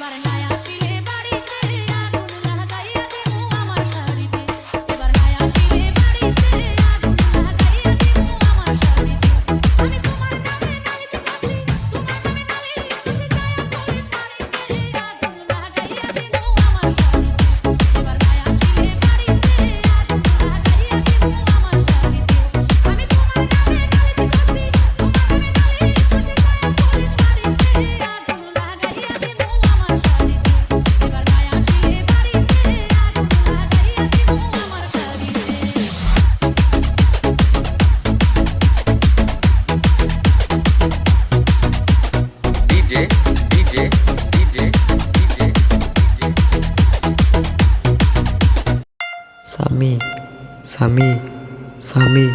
बरनाया স্বামী স্বামী স্বামী